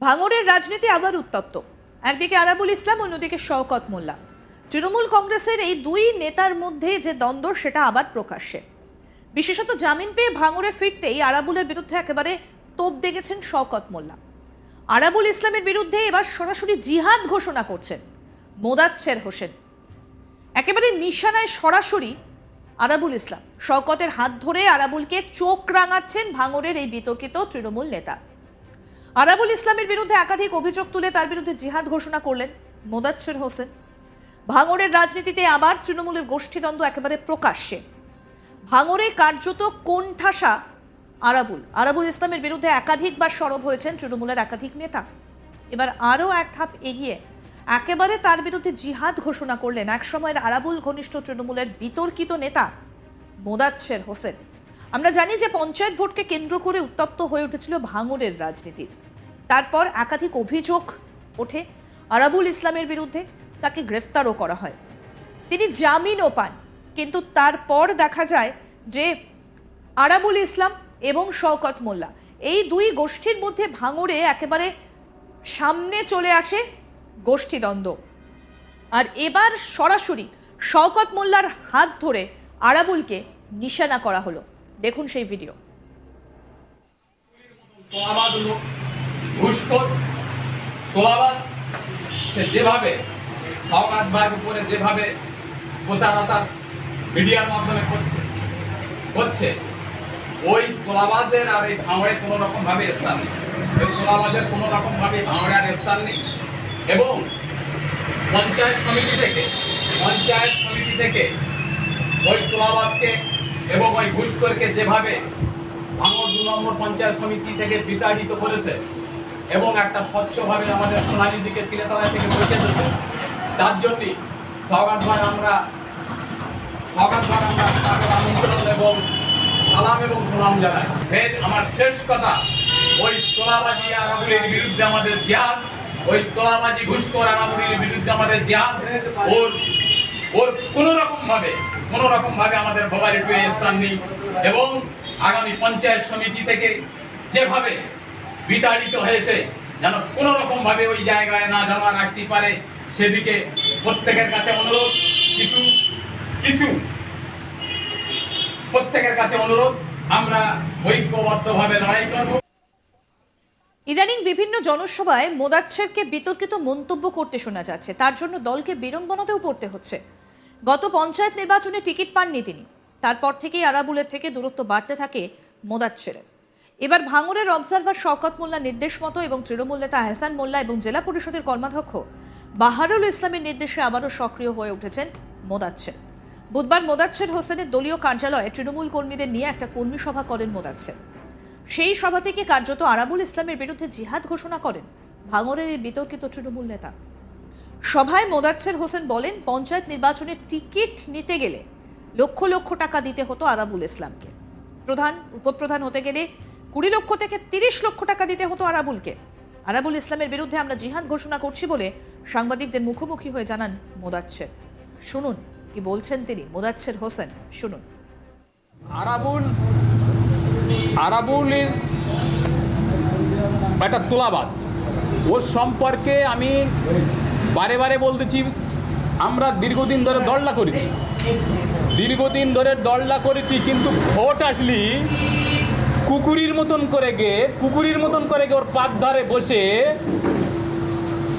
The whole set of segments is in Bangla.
ভাঙড়ের রাজনীতি আবার উত্তপ্ত। একদিকে আরাবুল ইসলাম, অন্যদিকে শওকত মোল্লা। তৃণমূল কংগ্রেসের এই দুই নেতার মধ্যে যে দ্বন্দ্ব, সেটা আবার প্রকাশ্যে। বিশেষত জামিন পেয়ে ভাঙড়ে ফিরতেই আরাবুলের বিরুদ্ধে একেবারে তোপ দেখেছেন শওকত মোল্লা। আরাবুল ইসলামের বিরুদ্ধে এবার সরাসরি জিহাদ ঘোষণা করছেন মোদাচ্ছের হোসেন। একেবারে নিশানায় সরাসরি আরাবুল ইসলাম। শওকতের হাত ধরে আরাবুলকে চোখ রাঙাচ্ছেন ভাঙড়ের এই বিতর্কিত তৃণমূল নেতা। আরাবুল ইসলামের বিরুদ্ধে একাধিক অভিযোগ তুলে তার বিরুদ্ধে জিহাদ ঘোষণা করলেন মোদাচ্ছের হোসেন। ভাঙড়ের রাজনীতিতে আবার তৃণমূলের গোষ্ঠীদ্বন্দ্ব একেবারে প্রকাশ্যে। ভাঙড়ে কার্যত কোণঠাসা আরাবুল। আরাবুল ইসলামের বিরুদ্ধে একাধিকবার সরব হয়েছেন তৃণমূলের একাধিক নেতা। এবার আরও এক ধাপ এগিয়ে একেবারে তার বিরুদ্ধে জিহাদ ঘোষণা করলেন একসময়ের আরাবুল ঘনিষ্ঠ তৃণমূলের বিতর্কিত নেতা মোদাচ্ছের হোসেন। আমরা জানি যে পঞ্চায়েত ভোটকে কেন্দ্র করে উত্তপ্ত হয়ে উঠেছিল ভাঙড়ের রাজনীতি। তারপর একাধিক অভিযোগ ওঠে। আরাবুল ইসলামের বিরুদ্ধে তাকে গ্রেফতারও করা হয়। তিনি জামিনও পান, কিন্তু তারপর দেখা যায় যে আরাবুল ইসলাম এবং শওকত মোল্লা এই দুই গোষ্ঠীর মধ্যে ভাঙড়ে একেবারে সামনে চলে আসে গোষ্ঠীদ্বন্দ্ব। আর এবার সরাসরি শওকত মোল্লার হাত ধরে আরাবুলকে নিশানা করা হলো। দেখুন সেই ভিডিও। ঘুষখোর তোলাবাদ সে যেভাবে সওকাত ভাইয়ের উপরে যেভাবে প্রচারণার মিডিয়ার মাধ্যমে করছে করছে, ওই তোলাবাজের আর এই ভাঙড়ে কোনো রকম ভাবে স্থান নেই। ওই তোলাবাজের কোনো রকম ভাবে ভাঙড়ে স্থান নেই। এবং পঞ্চায়েত সমিতি থেকে, পঞ্চায়েত সমিতি থেকে ওই তোলাবাজকে এবং ওই ঘুষখোরকে যেভাবে ভাঙড় দু নম্বর পঞ্চায়েত সমিতি থেকে বিতাড়িত করেছে এবং একটা স্বচ্ছভাবে আমাদের সোনালী দিকে চিলেতলা থেকে বসে এসেছে। তার জন্যই সগাতবার আমরা সগাতবার আমরা তাদের আমন্ত্রণ এবং সালাম এবং প্রণাম জানাই। ফের আমার শেষ কথা, ওই তোলাবাজি আরাবুলের বিরুদ্ধে আমাদের জিহাদ, ওই তোলাবাজি ঘুষখোর আরাবুলের বিরুদ্ধে আমাদের জিহাদ, ওর ওর কোনো রকম ভাবে কোনো আমাদের ভোগালি স্থান নেই। এবং আগামী পঞ্চায়েত সমিতি থেকে যেভাবে বিতাড়িত হয়েছে, যেন কোনো রকম ভাবে ওই জায়গায় না জমা আসতে পারে, সেদিকে প্রত্যেকের কাছে অনুরোধ। কিছু কিছু, প্রত্যেকের কাছে অনুরোধ। আমরা ঐক্যবদ্ধভাবে লড়াই করব। ইদানিং বিভিন্ন জনসভায় মোদাচ্ছেরকে বিতর্কিত মন্তব্য করতে শোনা যাচ্ছে। তার জন্য দলকে বিড়ম্বনাতেও পড়তে হচ্ছে। গত পঞ্চায়েত নির্বাচনে টিকিট পাননি তিনি। তারপর থেকেই আরাবুলের থেকে দূরত্ব বাড়তে থাকে মোদাচ্ছেরের। এবার ভাঙড়ের অবজারভার শওকত মোল্লা নির্দেশ মতো এবং তৃণমূল নেতা হাসান মোল্লা এবং জেলা পরিষদের কর্মাধ্যক্ষ বাহারুল ইসলামের নির্দেশে আবারও সক্রিয় হয়ে উঠেছেন মোদাচ্ছের বুধবার মোদাচ্ছের হোসেনের দলীয় কার্যালয়ে তৃণমূল কর্মীদের নিয়ে একটা কর্মী সভা করেন মোদাচ্ছের সেই সভা থেকে কার্যত আরাবুল ইসলামের বিরুদ্ধে জিহাদ ঘোষণা করেন ভাঙরের এই বিতর্কিত তৃণমূল নেতা। সভায় মোদাচ্ছের হোসেন বলেন, পঞ্চায়েত নির্বাচনের টিকিট নিতে গেলে লক্ষ লক্ষ টাকা দিতে হতো আরাবুল ইসলামকে। প্রধান, উপপ্রধান হতে গেলে কুড়ি লক্ষ থেকে তিরিশ লক্ষ টাকা দিতে হতো আরাবুলকে। আরাবুল ইসলামের বিরুদ্ধে আমরা জিহাদ ঘোষণা করছি বলে সাংবাদিকদের মুখোমুখি হয়ে জানান মোদাচ্ছের। শুনুন কি বলছেন তিনি। মোদাচ্ছের হোসেন, শুনুন। আরাবুল, আরাবুলের একটা তোলাবাজ। ওর সম্পর্কে আমি বারে বারে বলতেছি, আমরা দীর্ঘদিন ধরে দলটা করেছি। দীর্ঘদিন ধরে দলটা করেছি, কিন্তু ভোট আসলি কুকুরির মতন করে গে, কুকুরির মতন করে গে ওর পাত ধারে বসে।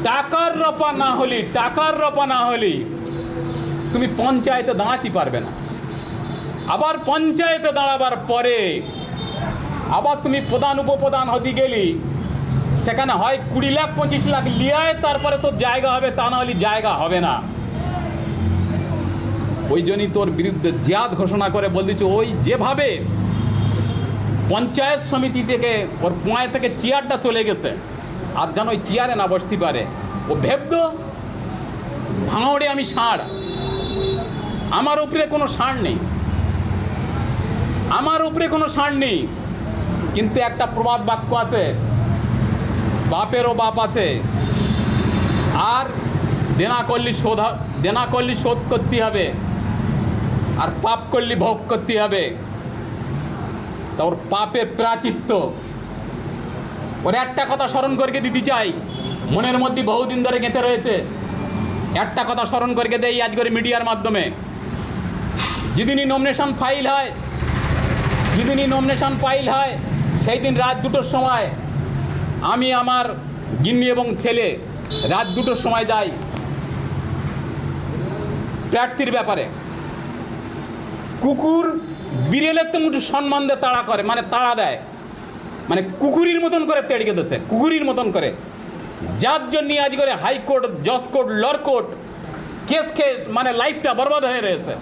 টাকার রপা না হলি, টাকার রপা না হলি, তুমি পঞ্চায়েতে দাঁড়াতে পারবে না। আবার পঞ্চায়েতে দাঁড়াবার পরে আবার তুমি প্রধান, উপপ্রধান হতে গেলি, সেখানে হয় কুড়ি লাখ, পঁচিশ লাখ লিয়ায়, তারপরে তোর জায়গা হবে, তা না হলে জায়গা হবে না। ওই জন্যই তোর বিরুদ্ধে জিয়াদ ঘোষণা করে বল দিচ্ছে ওই যেভাবে পঞ্চায়েত সমিতি থেকে, ওর পোঁয় থেকে চেয়ারটা চলে গেছে। আর যেন ওই চেয়ারে না বসতে পারে। ও ভেবদ ভাঙড়ে আমি ষাঁড়। আমার উপরে কোনো ষাঁড় নেই। আমার উপরে কোনো ষাঁড় নেই। কিন্তু একটা প্রবাদ বাক্য আছে বাপেরও বাপ আছে। আর দেনা করলি শোধ, দেনা করলি শোধ করতে হবে। আর পাপ করলি ভোগ করতে হবে। তা ওর পাপের প্রাচিত্য। ওর একটা কথা স্মরণ করে দিতে চাই। মনের মধ্যে বহুদিন ধরে গেঁথে রয়েছে। একটা কথা স্মরণ করে দেই আজ করে মিডিয়ার মাধ্যমে। যেদিনই নমিনেশন ফাইল হয়, যেদিনই নমিনেশন ফাইল হয়, সেই দিন রাত দুটোর সময় আমি, আমার গিন্নি এবং ছেলে রাত দুটোর সময় যাই প্রার্থীর ব্যাপারে। কুকুর বিড়েলের তো মুঠে সম্মান দিয়ে তাড়া করে মানে তাড়া দেয়। মানে কুকুরির মতন করে তেড়কে দিচ্ছে কুকুরির মতন করে। যার জন্য আজ করে হাইকোর্ট জজ court lower court case case মানে লাইফটা বরবাদ হয়ে রয়েছে।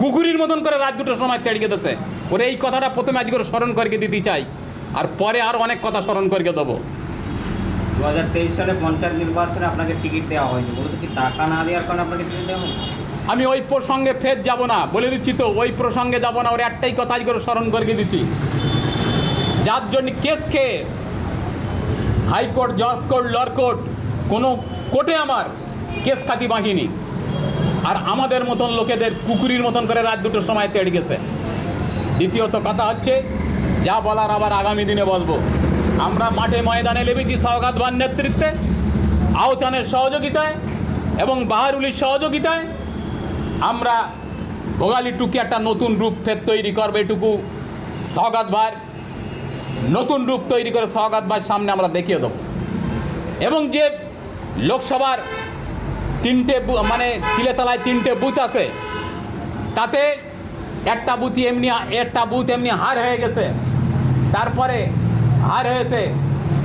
কুকুরির মতন করে রাত দুটোর সময় তেড়কে দিচ্ছে ওরে এই কথাটা প্রথমে আজ করে স্মরণ করে দিতে চাই, আর পরে আর অনেক কথা স্মরণ করে দেবো। দু হাজার তেইশ সালে পঞ্চায়েত নির্বাচনে আপনাকে টিকিট দেওয়া হয়নি। মূলত কি টাকা না দেওয়ার কারণে আপনাকে টিকিট দেওয়া হয়নি? আমি ওই প্রসঙ্গে ফের যাব না। বলে দিচ্ছি তো, ওই প্রসঙ্গে যাব না, ওর একটাই কথা করে স্মরণ করে দিচ্ছি। যার জন্য কেস খেয়ে হাইকোর্ট, জজ কোর্ট লর কোর্ট কোনো কোর্টে আমার কেস খাতি বাঁকিনি আর আমাদের মতন লোকেদের কুকুরির মতন করে রাত দুটোর সময় তেড় গেছে। দ্বিতীয়ত কথা হচ্ছে, যা বলার আবার আগামী দিনে বলব। আমরা মাঠে ময়দানে লেবেছি সওগাত ভার নেতৃত্বে, আওচানের সহযোগিতায় এবং বাহারুলির সহযোগিতায়। আমরা ভোগালী টুকি একটা নতুন রূপ ফের তৈরি করবে, এটুকু সওগাত ভার নতুন রূপ তৈরি করে সওগাত ভাই সামনে আমরা দেখিয়ে দেবো। এবং যে লোকসভার তিনটে মানে চিলেতলায় তিনটে বুথ আছে, তাতে একটা বুথ এমনি একটা বুথ এমনি হার হয়ে গেছে। তারপরে হার হয়েছে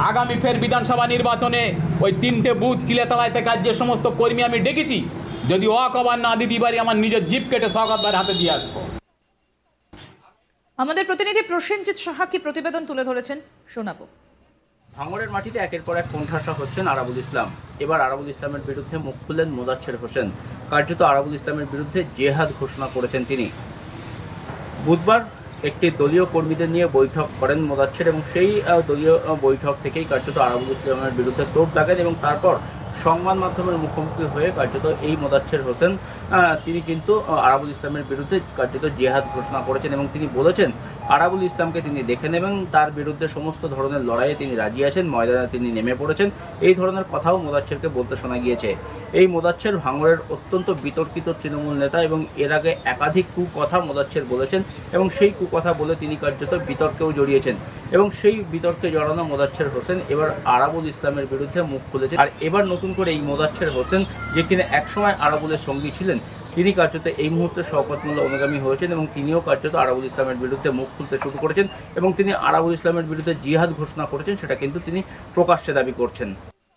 আগামী ফের বিধানসভা নির্বাচনে ওই তিনটে বুথ চিলেতলায় থেকে যে সমস্ত কর্মী আমি ডেকেছি যদি ওয়াক ওভার না দিতে পারি আমার নিজের জিপ কেটে ভাইয়ের হাতে দিয়ে আসব। আমাদের প্রতিনিধি প্রসেনজিৎ সাহা কি প্রতিবেদন তুলে ধরেছেন? শোনাবো। ভাঙড়ের মাটিতে একের পর এক কোণঠাসা হচ্ছেন আরাবুল ইসলাম। এবার আরাবুল ইসলামের বিরুদ্ধে মুখ খুললেন মোদাচ্ছের হোসেন। কার্যত আরাবুল ইসলামের বিরুদ্ধে জেহাদ ঘোষণা করেছেন তিনি। বুধবার একটি দলীয় কর্মীদের নিয়ে বৈঠক করেন মোদাচ্ছের এবং সেই দলীয় বৈঠক থেকেই কার্যত আরাবুল ইসলামের বিরুদ্ধে তোপ লাগেন এবং তারপর সংবাদ মাধ্যমের মুখোমুখি হয়ে কার্যত এই মোদাচ্ছের হোসেন তিনি কিন্তু আরাবুল ইসলামের বিরুদ্ধে কার্যত জেহাদ ঘোষণা করেছেন এবং তিনি বলেছেন, আরাবুল ইসলামকে তিনি দেখে নেবেন তার বিরুদ্ধে সমস্ত ধরনের লড়াইয়ে তিনি রাজি আছেন, ময়দানে তিনি নেমে পড়েছেন। এই ধরনের কথাও মোদাচ্ছেরকে বলতে শোনা গিয়েছে। এই মোদাচ্ছের ভাঙড়ের অত্যন্ত বিতর্কিত তৃণমূল নেতা এবং এর আগে একাধিক কুকথা মোদাচ্ছের বলেছেন এবং সেই কুকথা বলে তিনি কার্যত বিতর্কেও জড়িয়েছেন এবং সেই বিতর্কে জড়ানো মোদাচ্ছের হোসেন এবার আরাবুল ইসলামের বিরুদ্ধে মুখ খুলেছেন। আর এবার নতুন করে এই মোদাচ্ছের হোসেন, যে কিনা একসময় আরাবুলের সঙ্গী ছিলেন, তিনি কার্যত এই মুহূর্তে শওকত মোল্লা অনুগামী হয়েছেন এবং তিনিও কার্যত আরাবুল ইসলামের বিরুদ্ধে মুখ খুলতে শুরু করেছেন এবং তিনি আরাবুল ইসলামের বিরুদ্ধে জিহাদ ঘোষণা করেছেন, সেটা কিন্তু তিনি প্রকাশ্যে দাবি করছেন।